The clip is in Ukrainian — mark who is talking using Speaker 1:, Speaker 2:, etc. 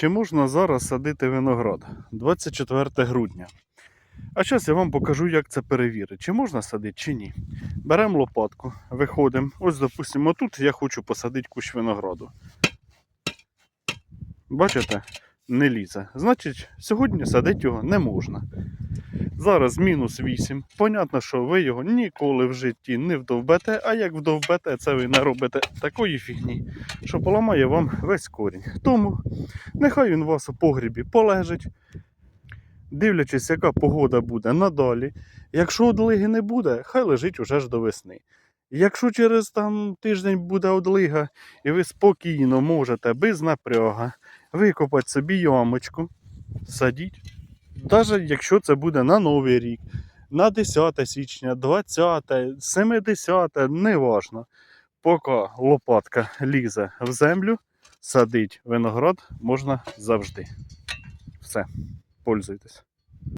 Speaker 1: Чи можна зараз садити виноград? 24 грудня. А зараз я вам покажу, як це перевірити, чи можна садити, чи ні. Беремо лопатку, виходимо. Ось, допустимо, тут я хочу посадити кущ винограду. Бачите, не лізе. Значить, сьогодні садити його не можна. Зараз мінус 8. Понятно, що ви його ніколи в житті не вдовбете, а як вдовбете, це ви наробите такої фігні, що поламає вам весь корінь. Тому нехай він у вас у погрібі полежить, дивлячись, яка погода буде надалі. Якщо одлиги не буде, хай лежить уже ж до весни. Якщо через там тиждень буде одлига, і ви спокійно можете без напряга викопати собі ямочку, садіть. Навіть якщо це буде на Новий рік, на 10 січня, 20, 70, неважно. Поки лопатка лізе в землю, садить виноград можна завжди. Все, пользуйтесь.